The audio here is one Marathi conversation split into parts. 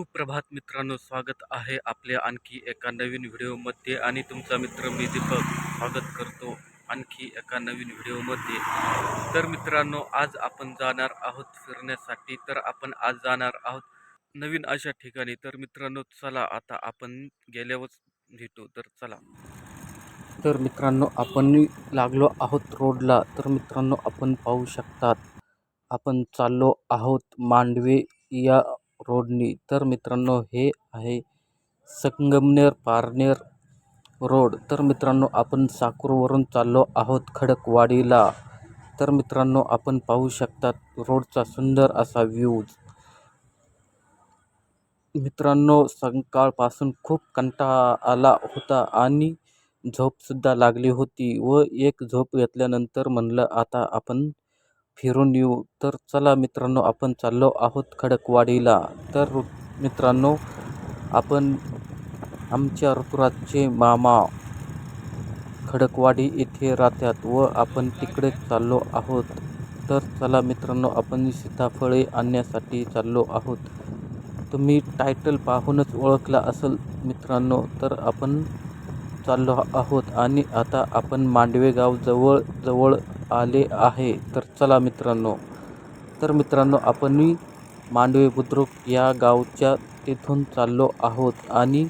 सुप्रभात मित्रांनो स्वागत आहे आपल्या आणखी एका नवीन व्हिडिओमध्ये. आणि तुमचा मित्र मी दीपक स्वागत करतो आणखी एका नवीन व्हिडिओमध्ये. तर मित्रांनो आज आपण जाणार आहोत फिरण्यासाठी. तर आपण आज जाणार आहोत नवीन अशा ठिकाणी. तर मित्रांनो चला आता आपण गेल्यावरच भेटू. तर चला. तर मित्रांनो आपण लागलो आहोत रोडला. तर मित्रांनो आपण पाहू शकतात आपण चाललो आहोत मांडवे या रोडनी. तर मित्रांनो हे आहे संगमनेर पारनेर रोड. तर मित्रांनो आपण साकूरवरून चाललो आहोत खडकवाडीला. तर मित्रांनो आपण पाहू शकतात रोडचा सुंदर असा व्ह्यूज मित्रांनो सकाळपासून खूप कंटाळा आला होता आणि झोपसुद्धा लागली होती व एक झोप घेतल्यानंतर म्हणलं आता आपण फिरून येऊ. तर चला मित्रांनो आपण चाललो आहोत खडकवाडीला. तर मित्रांनो आपण आमच्या ऋतुराजचे मामा खडकवाडी येथे राहतात व आपण तिकडे चाललो आहोत. तर चला मित्रांनो आपण सीताफळे आणण्यासाठी चाललो आहोत. तुम्ही टायटल पाहूनच ओळखला असेल मित्रांनो तर आपण चाललो आहोत. आणि आता आपण मांडवे गाव जवळ जवळ आले आहे. तर चला मित्रांनो. तर मित्रांनो आपण मांडवे बुद्रुक या गावच्या तिथून चाललो आहोत आणि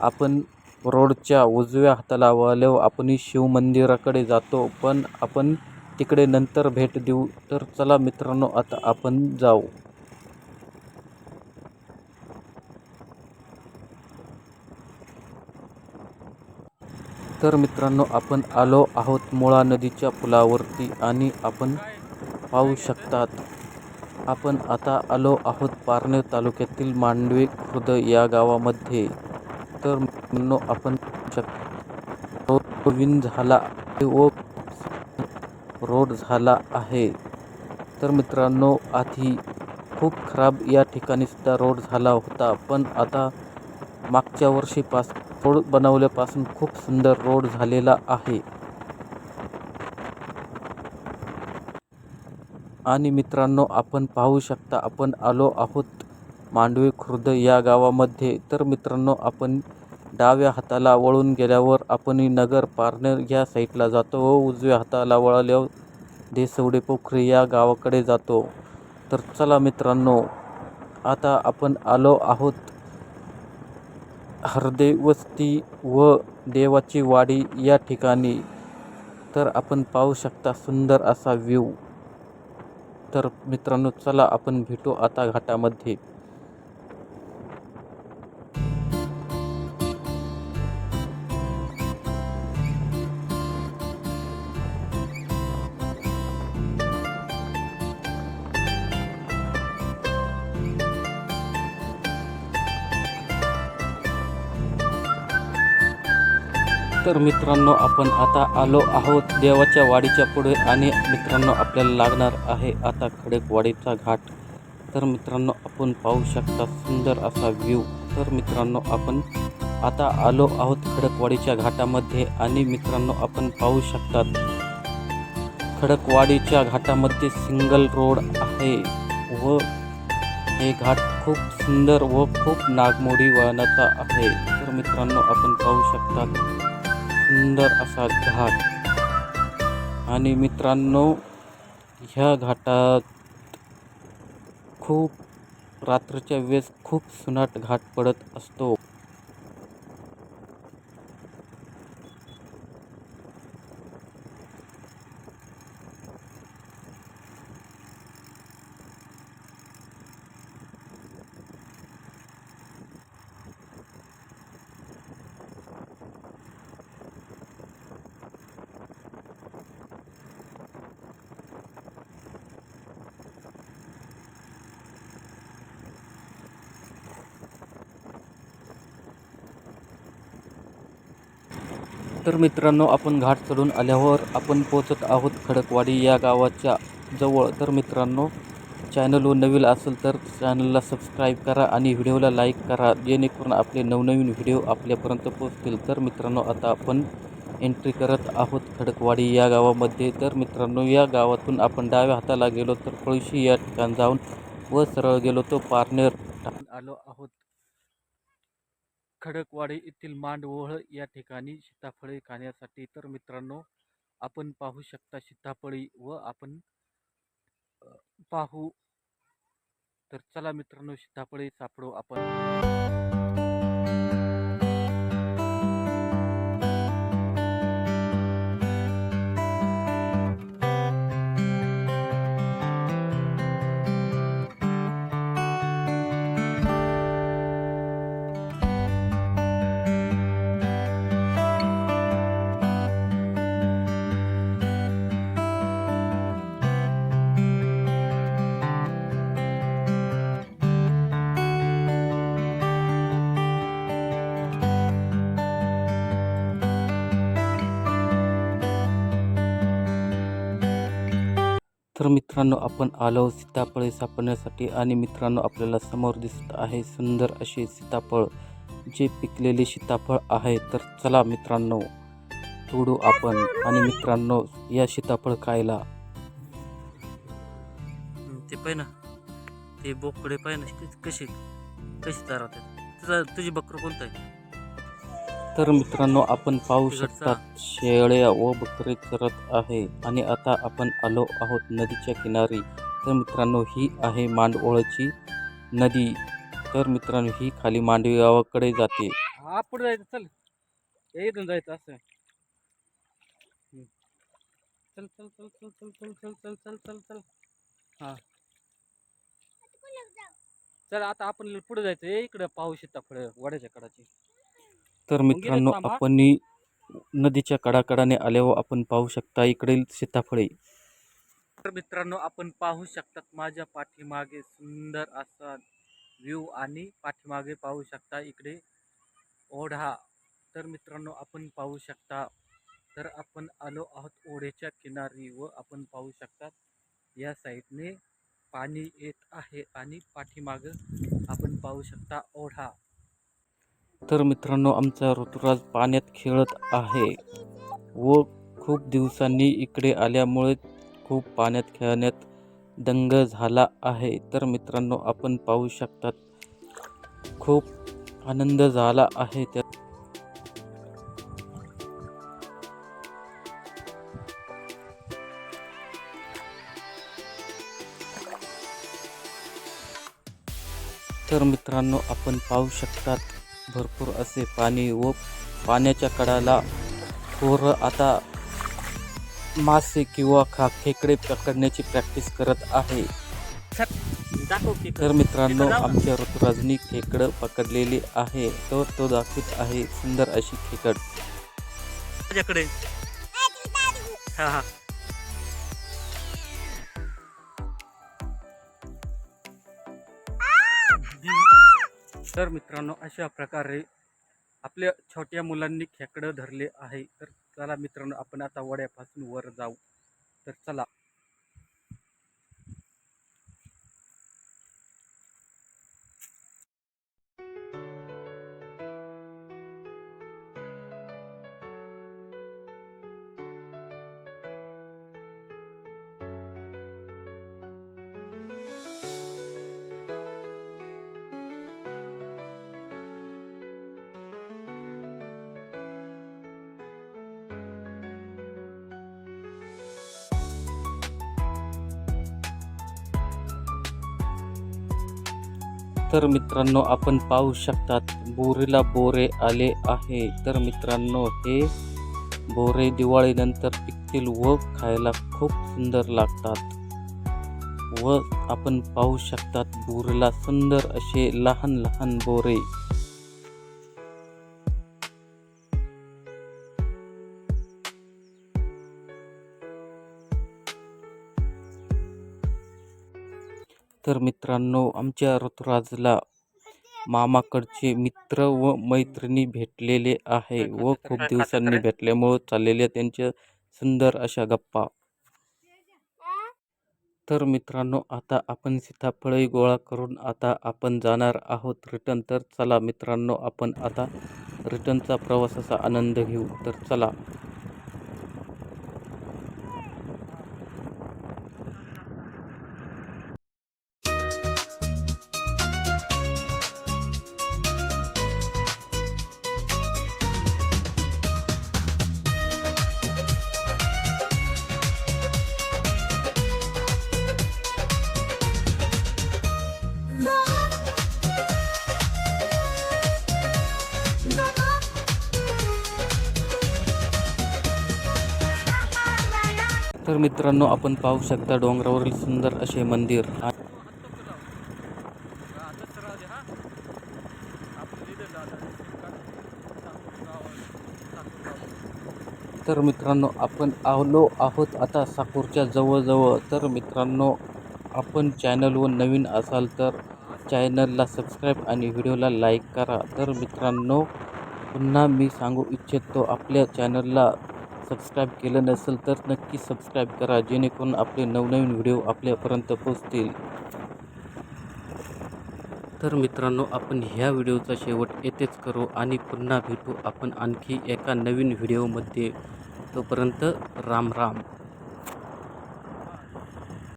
आपण रोडच्या उजव्या हाताला वळल्यावर आपण शिवमंदिराकडे जातो. पण आपण तिकडे नंतर भेट देऊ. तर चला मित्रांनो आता आपण जाऊ. तर मित्रांनो आपण आलो आहोत मुळा नदीच्या पुलावरती आणि आपण पाहू शकतात आपण आता आलो आहोत पारनेर तालुक्यातील मांडवे खुर्द या गावामध्ये. तर मित्रांनो आपण शक विन झाला व रोड झाला आहे. तर मित्रांनो आधी खूप खराब या ठिकाणी सुद्धा रोड झाला होता पण आता मागच्या वर्षीपासून रोड बनवल्यापासून खूप सुंदर रोड झालेला आहे. आणि मित्रांनो आपण पाहू शकता आपण आलो आहोत मांडवे खुर्द या गावामध्ये. तर मित्रांनो आपण डाव्या हाताला वळून गेल्यावर आपण नगर पारनेर या साईडला जातो. व उजव्या हाताला वळल्यावर देसवडे पोखरी या गावाकडे जातो. तर चला मित्रांनो आता आपण आलो आहोत हरदे वस्ती व देवाची वाडी या ठिकाणी तर आपण पाहू शकता सुंदर असा व्ह्यू. तर मित्रांनो चला आपण भेटू आता घाटामध्ये. तर मित्रांनो आपण आता आलो आहोत देवाच्या वाडीच्या पुढे आणि मित्रांनो आपल्याला लागणार आहे आता खडकवाडीचा घाट. तर मित्रांनो आपण पाहू शकता सुंदर असा व्ह्यू तर मित्रांनो आपण आता आलो आहोत खडकवाडीच्या घाटामध्ये आणि मित्रांनो आपण पाहू शकतात खडकवाडीच्या घाटामध्ये सिंगल रोड आहे व हे घाट खूप सुंदर व खूप नागमोडी वळणाचा आहे. तर मित्रांनो आपण पाहू शकता सुंदर असा घाट. आणि मित्रांनो ह्या घाटात खूप रात्रीच्या वेळेस खूप सुनाट घाट पडत असतो. तर मित्रांनो आपण घाट चढून आल्यावर आपण पोचत आहोत खडकवाडी या गावाच्या जवळ. तर मित्रांनो चॅनलवर नवीन असेल तर चॅनलला सबस्क्राईब करा आणि व्हिडिओला लाईक करा. जेणेकरून आपले नवनवीन व्हिडिओ आपल्यापर्यंत पोचतील तर मित्रांनो आता आपण एंट्री करत आहोत खडकवाडी या गावामध्ये. तर मित्रांनो या गावातून आपण डाव्या हाताला गेलो तर पळशी या ठिकाण जाऊन व सरळ गेलो तो पारनेर. आलो आहोत खडकवाडी येथील मांडवळ या ठिकाणी सीताफळे खाण्यासाठी तर मित्रांनो आपण पाहू शकता सीताफळी व आपण पाहू तर चला मित्रांनो सीताफळे सापडू आपण. तर मित्रांनो आपण आलो सीताफळे सापडण्यासाठी आणि मित्रांनो आपल्याला समोर दिसत आहे सुंदर असे सीताफळ. जे पिकलेले सीताफळ आहे तर चला मित्रांनो तोडू आपण. आणि मित्रांनो या सीताफळ खायला. ते पाय ना ते बोकडे पाय ना कसे कशी चालवतात तुझा तुझी बकरं कोणतं आहे? तर मित्रांनो आपण पाहू. शकता शेळ्या व बकरे चरत आहे आणि आता आपण आलो आहोत नदीच्या किनारी तर मित्रांनो ही आहे मांडवळची नदी तर मित्रांनो ही खाली मांडवी गावाकडे जाते हा पुढे जायचं चल हे इथून जायचं असं. चल चल चल चल चल चल चल चल चल चल चल हा चल आता आपण पुढे जायचं हे इकडे पाहू शकता पुढे वड्याच्या कडाची तर मित्रांनो. आपण नदीच्या कडाकडाने आल्यावर आपण पाहू शकता इकडील सीताफळे. तर मित्रांनो आपण पाहू शकतात माझ्या पाठीमागे सुंदर असा व्ह्यू आणि पाठीमागे पाहू शकता इकडे ओढा. तर मित्रांनो आपण पाहू शकता तर आपण आलो आहोत ओढ्याच्या किनारी व आपण पाहू शकतात या साईडने पाणी येत आहे आणि पाठीमागं आपण पाहू शकता ओढा. तर मित्रांनो आमचा ऋतुराज पाण्यात खेळत आहे व खूप दिवसांनी इकडे आल्यामुळे खूप पाण्यात खेळण्यात दंग झाला आहे. तर मित्रांनो आपण पाहू शकतात खूप आनंद झाला आहे. त्या तर मित्रांनो आपण पाहू शकतात भरपूर असे पाणी व पाण्याच्या कडाला पोरं आता मासे किंवा खा खेकडे पकडण्याची प्रॅक्टिस करत आहे. तर मित्रांनो आमच्या ऋतुराजनी खेकडं पकडलेली आहे. तर तो दाखवित आहे सुंदर अशी खेकड. माझ्याकडे. हा हा. तर मित्रांनो अशा प्रकारे आपल्या छोट्या मुलांनी खेकडं धरले आहे. तर चला मित्रांनो आपण आता वड्यापासून वर जाऊ. तर चला. तर मित्रांनो आपण पाहू शकतात बोरीला बोरे आले आहे. तर मित्रांनो हे बोरे दिवाळीनंतर पिकतील व खायला खूप सुंदर लागतात. व आपण पाहू शकतात बोरीला सुंदर असे लहान लहान बोरे. तर मित्रांनो आमच्या ऋतुराजला मामाकडचे मित्र व मैत्रिणी भेटलेले आहे व खूप दिवसांनी भेटल्यामुळं चाललेल्या त्यांच्या सुंदर अशा गप्पा. तर मित्रांनो आता आपण सीताफळे गोळा करून आता आपण जाणार आहोत रिटर्न तर चला मित्रांनो आपण आता रिटर्नचा प्रवासाचा आनंद घेऊ. तर चला. तर मित्रांनो आपण पाहू शकता डोंगरावरील सुंदर असे मंदिर. तर मित्रांनो आपण आलो आहोत आता साकूरच्या जवळजवळ. तर मित्रांनो आपण चॅनलवर नवीन असाल तर चॅनलला सबस्क्राईब आणि व्हिडिओला लाईक करा. तर मित्रांनो पुन्हा मी सांगू इच्छितो आपल्या चॅनलला सबस्क्राईब केलं नसेल तर नक्की सबस्क्राईब करा जेणेकरून आपले नवनवीन व्हिडिओ आपल्यापर्यंत पोचतील तर मित्रांनो आपण ह्या व्हिडिओचा शेवट येथेच करू आणि पुन्हा भेटू आपण आणखी एका नवीन व्हिडिओमध्ये तोपर्यंत राम राम.